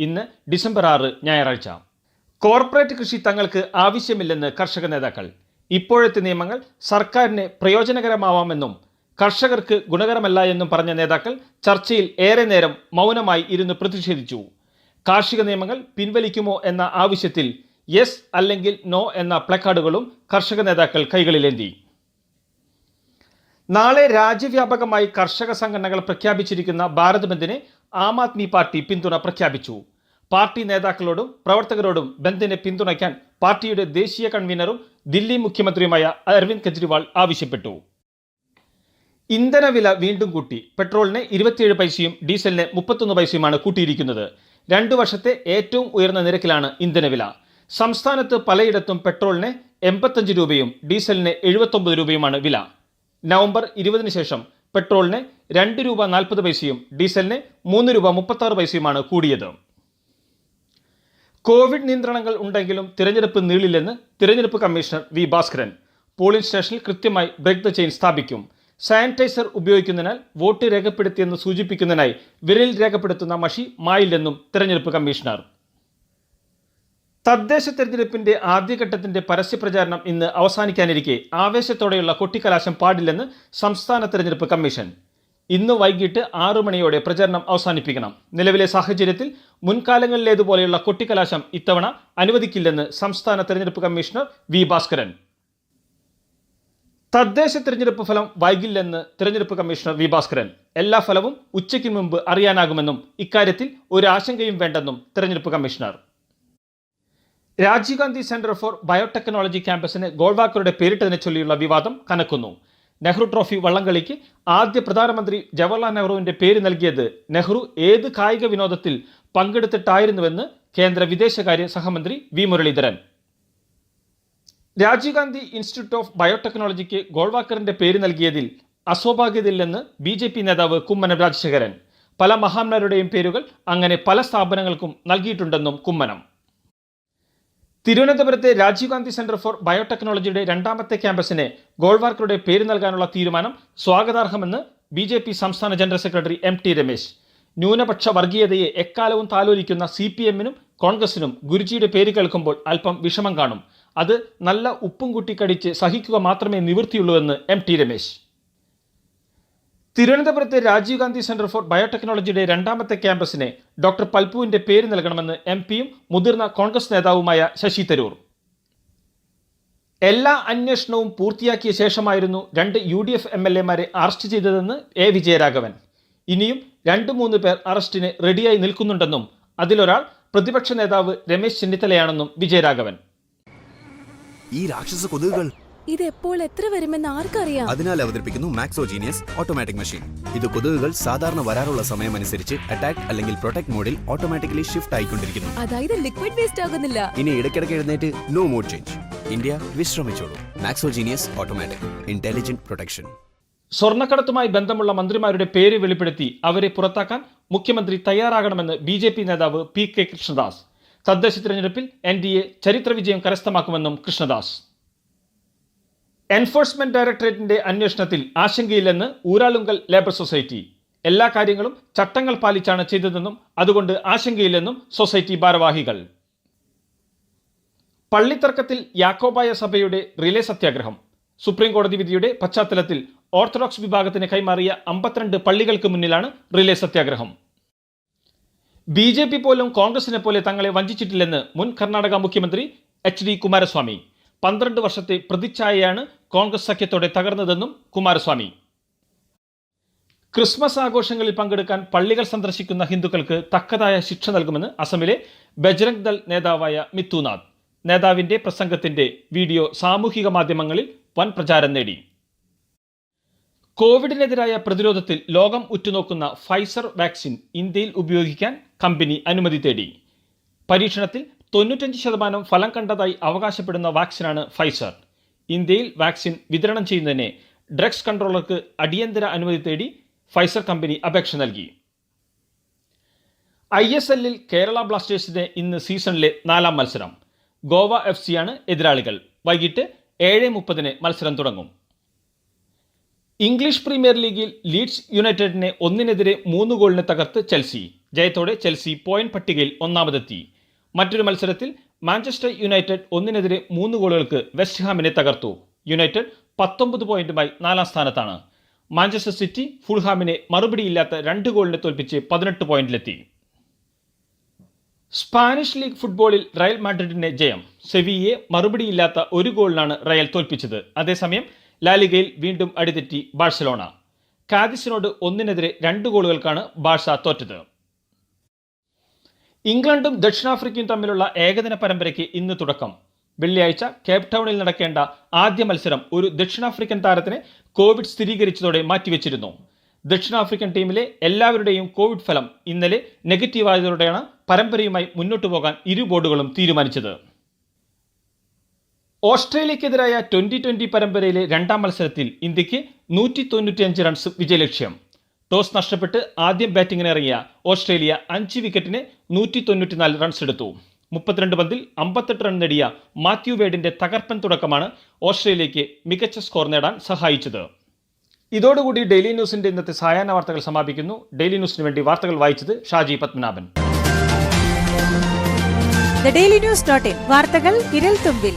ഇന്ന് ഡിസംബർ ആറ് ഞായറാഴ്ച. കോർപ്പറേറ്റ് കൃഷി തങ്ങൾക്ക് ആവശ്യമില്ലെന്ന് കർഷക നേതാക്കൾ. ഇപ്പോഴത്തെ നിയമങ്ങൾ സർക്കാരിന് പ്രയോജനകരമാവാമെന്നും കർഷകർക്ക് ഗുണകരമല്ല എന്നും പറഞ്ഞ നേതാക്കൾ ചർച്ചയിൽ ഏറെ നേരം മൗനമായി ഇരുന്ന് പ്രതിഷേധിച്ചു. കാർഷിക നിയമങ്ങൾ പിൻവലിക്കുമോ എന്ന ആവശ്യത്തിൽ യെസ് അല്ലെങ്കിൽ നോ എന്ന പ്ലക്കാർഡുകളും കർഷക നേതാക്കൾ കൈകളിലേന്തി. നാളെ രാജ്യവ്യാപകമായി കർഷക സംഘടനകൾ പ്രഖ്യാപിച്ചിരിക്കുന്ന ഭാരത് ബന്ദിന് ആം ആദ്മി പാർട്ടി പിന്തുണ പ്രഖ്യാപിച്ചു. പാർട്ടി നേതാക്കളോടും പ്രവർത്തകരോടും ബന്ദിനെ പിന്തുണയ്ക്കാൻ പാർട്ടിയുടെ ദേശീയ കൺവീനറും ദില്ലി മുഖ്യമന്ത്രിയുമായ അരവിന്ദ് കെജ്രിവാൾ ആവശ്യപ്പെട്ടു. ഇന്ധനവില വീണ്ടും കൂട്ടി. പെട്രോളിന് ഇരുപത്തിയേഴ് പൈസയും ഡീസലിന് മുപ്പത്തൊന്ന് പൈസയുമാണ് കൂട്ടിയിരിക്കുന്നത്. രണ്ടു വർഷത്തെ ഏറ്റവും ഉയർന്ന നിരക്കിലാണ് ഇന്ധനവില. സംസ്ഥാനത്ത് പലയിടത്തും പെട്രോളിന് എൺപത്തഞ്ച് രൂപയും ഡീസലിന് എഴുപത്തൊമ്പത് രൂപയുമാണ് വില. നവംബർ ഇരുപതിന് ശേഷം പെട്രോളിന് രണ്ട് രൂപ നാൽപ്പത് പൈസയും ഡീസലിന് മൂന്ന് രൂപ മുപ്പത്താറ് പൈസയുമാണ് കൂടിയത്. കോവിഡ് നിയന്ത്രണങ്ങൾ ഉണ്ടെങ്കിലും തിരഞ്ഞെടുപ്പ് നീളില്ലെന്ന് തിരഞ്ഞെടുപ്പ് കമ്മീഷണർ വി ഭാസ്കരൻ. പോളിംഗ് സ്റ്റേഷനിൽ കൃത്യമായി ബ്രേക്ക് ദ ചെയിൻ സ്ഥാപിക്കും. സാനിറ്റൈസർ ഉപയോഗിക്കുന്നതിനാൽ വോട്ട് രേഖപ്പെടുത്തിയെന്ന് സൂചിപ്പിക്കുന്നതിനായി വിരലിൽ രേഖപ്പെടുത്തുന്ന മഷി മായില്ലെന്നും തിരഞ്ഞെടുപ്പ് കമ്മീഷണർ. തദ്ദേശ തെരഞ്ഞെടുപ്പിന്റെ ആദ്യഘട്ടത്തിന്റെ പരസ്യപ്രചാരണം ഇന്ന് അവസാനിക്കാനിരിക്കെ ആവേശത്തോടെയുള്ള കൊട്ടിക്കലാശം പാടില്ലെന്ന് സംസ്ഥാന തെരഞ്ഞെടുപ്പ് കമ്മീഷൻ. ഇന്ന് വൈകിട്ട് ആറു മണിയോടെ പ്രചരണം അവസാനിപ്പിക്കണം. നിലവിലെ സാഹചര്യത്തിൽ മുൻകാലങ്ങളിലേതുപോലെയുള്ള കൊട്ടിക്കലാശം ഇത്തവണ അനുവദിക്കില്ലെന്ന് സംസ്ഥാന തെരഞ്ഞെടുപ്പ് കമ്മീഷണർ വി ഭാസ്കരൻ. തദ്ദേശ തെരഞ്ഞെടുപ്പ് ഫലം വൈകില്ലെന്ന് തെരഞ്ഞെടുപ്പ് കമ്മീഷണർ വി ഭാസ്കരൻ. എല്ലാ ഫലവും ഉച്ചയ്ക്ക് മുമ്പ് അറിയാനാകുമെന്നും ഇക്കാര്യത്തിൽ ഒരു ആശങ്കയും വേണ്ടെന്നും തെരഞ്ഞെടുപ്പ് commissioner. Rajiv Gandhi centre for biotechnology ക്യാമ്പസിന് ഗോൾവാക്കറുടെ പേരിട്ടതിനെ ചൊല്ലിയുള്ള വിവാദം കനക്കുന്നു. നെഹ്റു ട്രോഫി വള്ളംകളിക്ക് ആദ്യ പ്രധാനമന്ത്രി ജവഹർലാൽ നെഹ്റുവിന്റെ പേര് നൽകിയത് നെഹ്റു ഏത് കായിക വിനോദത്തിൽ പങ്കെടുത്തിട്ടായിരുന്നുവെന്ന് കേന്ദ്ര വിദേശകാര്യ സഹമന്ത്രി V Muraleedharan. Rajiv Gandhi institute of ബയോടെക്നോളജിക്ക് ഗോൾവാക്കറിന്റെ പേര് നൽകിയതിൽ അസ്വാഭാവികതയില്ലെന്ന് ബി ജെ പി നേതാവ് കുമ്മനം രാജശേഖരൻ. പല മഹാന്മാരുടെയും പേരുകൾ അങ്ങനെ പല സ്ഥാപനങ്ങൾക്കും നൽകിയിട്ടുണ്ടെന്നും കുമ്മനം. തിരുവനന്തപുരത്തെ രാജീവ് ഗാന്ധി സെന്റർ ഫോർ ബയോടെക്നോളജിയുടെ രണ്ടാമത്തെ ക്യാമ്പസിന് ഗോൾവാർക്കറുടെ പേര് നൽകാനുള്ള തീരുമാനം സ്വാഗതാർഹമെന്ന് ബി ജെ പി സംസ്ഥാന general secretary M T Ramesh. ന്യൂനപക്ഷ വർഗീയതയെ എക്കാലവും താലോലിക്കുന്ന സി പി എമ്മിനും കോൺഗ്രസിനും ഗുരുജിയുടെ പേര് കേൾക്കുമ്പോൾ അല്പം വിഷമം കാണും. അത് നല്ല ഉപ്പും കൂട്ടിക്കടിച്ച് സഹിക്കുക മാത്രമേ നിവൃത്തിയുള്ളൂവെന്ന് എം ടി രമേശ്. തിരുവനന്തപുരത്തെ രാജീവ് ഗാന്ധി സെന്റർ ഫോർ ബയോടെക്നോളജിയുടെ രണ്ടാമത്തെ ക്യാമ്പസിനെ ഡോക്ടർ പൽപുവിന്റെ പേര് നൽകണമെന്ന് എം പിയും മുതിർന്ന കോൺഗ്രസ് നേതാവുമായ ശശി തരൂർ. എല്ലാ അന്വേഷണവും പൂർത്തിയാക്കിയ ശേഷമായിരുന്നു രണ്ട് U D F M L എമാരെ അറസ്റ്റ് ചെയ്തതെന്ന് എ വിജയരാഘവൻ. ഇനിയും രണ്ട് മൂന്ന് പേർ അറസ്റ്റിന് റെഡിയായി നിൽക്കുന്നുണ്ടെന്നും അതിലൊരാൾ പ്രതിപക്ഷ നേതാവ് രമേശ് ചെന്നിത്തലയാണെന്നും വിജയരാഘവൻ. ഈ രാക്ഷസ കൊതുകുകൾ ഇത് എപ്പോൾ എത്ര വരുമെന്ന് ആർക്കറിയാം? അതിനാൽ അവതരിപ്പിക്കുന്നു മാക്സോജീനിയസ് ഓട്ടോമാറ്റിക് മെഷീൻ ഇത് കൊതുകുകൾ സാധാരണ വരാറുള്ള സമയമനുസരിച്ച് അറ്റാക്ക് അല്ലെങ്കിൽ പ്രൊട്ടക്ട് മോഡിൽ ഓട്ടോമാറ്റിക്കലി ഷിഫ്റ്റ് ആയിക്കൊണ്ടിരിക്കുന്നു. അതായത് ലിക്വിഡ് വേസ്റ്റ് ആകുന്നില്ല. ഇനി ഇടയ്ക്കിടയ്ക്ക് എഴുന്നേറ്റ് നോ മോഡ് ചേഞ്ച് ഇന്ത്യ വിശ്രമിച്ചോളൂ. മാക്സോജീനിയസ് ഓട്ടോമാറ്റിക് ഇന്റലിജന്റ് പ്രൊട്ടക്ഷൻ സ്വർണക്കടത്തുമായി ബന്ധമുള്ള മന്ത്രിമാരുടെ പേര് വെളിപ്പെടുത്തി അവരെ പുറത്താക്കാൻ മുഖ്യമന്ത്രി തയ്യാറാകണമെന്ന് ബി ജെ പി നേതാവ് പി കെ കൃഷ്ണദാസ്. തദ്ദേശ തിരഞ്ഞെടുപ്പിൽ എൻ ഡി എ ചരിത്ര വിജയം കരസ്ഥമാക്കുമെന്നും കൃഷ്ണദാസ്. എൻഫോഴ്സ്മെന്റ് ഡയറക്ടറേറ്റിന്റെ അന്വേഷണത്തിൽ ആശങ്കയില്ലെന്ന് ഊരാളുങ്കൽ ലേബർ സൊസൈറ്റി. എല്ലാ കാര്യങ്ങളും ചട്ടങ്ങൾ പാലിച്ചാണ് ചെയ്തതെന്നും അതുകൊണ്ട് ആശങ്കയില്ലെന്നും സൊസൈറ്റി ഭാരവാഹികൾ. പള്ളിത്തർക്കത്തിൽ യാക്കോബായ സഭയുടെ റിലേ സത്യാഗ്രഹം. സുപ്രീം കോടതി വിധിയുടെ പശ്ചാത്തലത്തിൽ ഓർത്തഡോക്സ് വിഭാഗത്തിന് കൈമാറിയ അമ്പത്തിരണ്ട് പള്ളികൾക്ക് മുന്നിലാണ് റിലേ സത്യാഗ്രഹം. ബി ജെ പി പോലും കോൺഗ്രസിനെ പോലെ തങ്ങളെ വഞ്ചിച്ചിട്ടില്ലെന്ന് മുൻ കർണാടക മുഖ്യമന്ത്രി എച്ച് ഡി കുമാരസ്വാമി. പന്ത്രണ്ട് വർഷത്തെ പ്രതിച്ഛായയാണ് കോൺഗ്രസ് സഖ്യത്തോടെ തകർന്നതെന്നും കുമാരസ്വാമി. ക്രിസ്മസ് ആഘോഷങ്ങളിൽ പങ്കെടുക്കാൻ പള്ളികൾ സന്ദർശിക്കുന്ന ഹിന്ദുക്കൾക്ക് തക്കതായ ശിക്ഷ നൽകുമെന്ന് അസമിലെ ബജ്രംഗ് ദൾ നേതാവായ മിത്തുനാഥ് നേതാവിന്റെ പ്രസംഗത്തിന്റെ വീഡിയോ സാമൂഹിക മാധ്യമങ്ങളിൽ വൻ പ്രചാരം നേടി. കോവിഡിനെതിരായ പ്രതിരോധത്തിൽ ലോകം ഉറ്റുനോക്കുന്ന ഫൈസർ വാക്സിൻ ഇന്ത്യയിൽ ഉപയോഗിക്കാൻ കമ്പനി അനുമതി തേടി. പരീക്ഷണത്തിൽ തൊണ്ണൂറ്റഞ്ച് ശതമാനം ഫലം കണ്ടതായി അവകാശപ്പെടുന്ന വാക്സിനാണ് ഫൈസർ. ഇന്ത്യയിൽ വാക്സിൻ വിതരണം ചെയ്യുന്നതിന് ഡ്രഗ്സ് കൺട്രോളർക്ക് അടിയന്തര അനുമതി തേടി ഫൈസർ കമ്പനി അപേക്ഷ നൽകി. ഐ എസ് എല്ലിൽ കേരള ബ്ലാസ്റ്റേഴ്സിന്റെ ഇന്ന് സീസണിലെ നാലാം മത്സരം. ഗോവ എഫ് സിയാണ് എതിരാളികൾ. വൈകിട്ട് ഏഴ് മുപ്പതിന് മത്സരം തുടങ്ങും. ഇംഗ്ലീഷ് പ്രീമിയർ ലീഗിൽ ലീഡ്സ് യുണൈറ്റഡിനെ ഒന്നിനെതിരെ മൂന്ന് ഗോളിന് തകർത്ത് ചെൽസി. ജയത്തോടെ ചെൽസി പോയിന്റ് പട്ടികയിൽ ഒന്നാമതെത്തി. മറ്റൊരു മത്സരത്തിൽ മാഞ്ചസ്റ്റർ യുണൈറ്റഡ് ഒന്നിനെതിരെ മൂന്ന് ഗോളുകൾക്ക് വെസ്റ്റ്ഹാമിനെ തകർത്തു. യുണൈറ്റഡ് പത്തൊമ്പത് പോയിന്റുമായി നാലാം സ്ഥാനത്താണ്. മാഞ്ചസ്റ്റർ സിറ്റി ഫുൾഹാമിനെ മറുപടിയില്ലാത്ത രണ്ട് ഗോളിനെ തോൽപ്പിച്ച് പതിനെട്ട് പോയിന്റിലെത്തി. സ്പാനിഷ് ലീഗ് ഫുട്ബോളിൽ റയൽ മാഡ്രിഡിന്റെ ജയം. സെവിയെ മറുപടിയില്ലാത്ത ഒരു ഗോളിനാണ് റയൽ തോൽപ്പിച്ചത്. അതേസമയം ലാലിഗയിൽ വീണ്ടും അടിതെറ്റി ബാഴ്സലോണ. കാദിസിനോട് ഒന്നിനെതിരെ രണ്ട് ഗോളുകൾക്കാണ് ബാഴ്സ തോറ്റത്. ഇംഗ്ലണ്ടും ദക്ഷിണാഫ്രിക്കയും തമ്മിലുള്ള ഏകദിന പരമ്പരയ്ക്ക് ഇന്ന് തുടക്കം. വെള്ളിയാഴ്ച കേപ് ടൗണിൽ നടക്കേണ്ട ആദ്യ മത്സരം ഒരു ദക്ഷിണാഫ്രിക്കൻ താരത്തിന് കോവിഡ് സ്ഥിരീകരിച്ചതോടെ മാറ്റിവെച്ചിരുന്നു. ദക്ഷിണാഫ്രിക്കൻ ടീമിലെ എല്ലാവരുടെയും കോവിഡ് ഫലം ഇന്നലെ നെഗറ്റീവായതോടെയാണ് പരമ്പരയുമായി മുന്നോട്ട് പോകാൻ ഇരു ബോർഡുകളും തീരുമാനിച്ചത്. ഓസ്ട്രേലിയക്കെതിരായ ട്വന്റി ട്വന്റി പരമ്പരയിലെ രണ്ടാം മത്സരത്തിൽ ഇന്ത്യയ്ക്ക് നൂറ്റി തൊണ്ണൂറ്റിയഞ്ച് റൺസ് വിജയലക്ഷ്യം. ടോസ് നഷ്ടപ്പെട്ട് ആദ്യം ബാറ്റിംഗിന് ഇറങ്ങിയ ഓസ്ട്രേലിയ അഞ്ച് വിക്കറ്റിന് നൂറ്റി തൊണ്ണൂറ്റിനാല് റൺസ് എടുത്തു. മുപ്പത്തിരണ്ട് പന്തിൽ അമ്പത്തെട്ട് റൺ നേടിയ മാത്യു വേഡിന്റെ തകർപ്പൻ തുടക്കമാണ് ഓസ്ട്രേലിയയ്ക്ക് മികച്ച സ്കോർ നേടാൻ സഹായിച്ചത്. ഇതോടുകൂടി ഡെയിലി ന്യൂസിന്റെ ഇന്നത്തെ സായാഹ്ന വാർത്തകൾ സമാപിക്കുന്നു. ഡെയിലി ന്യൂസിന് വേണ്ടി വാർത്തകൾ വായിച്ചത് ഷാജി പത്മനാഭൻ. ഡെയിലി ന്യൂസ് വാർത്തകൾ വിരൽ തുമ്പിൽ.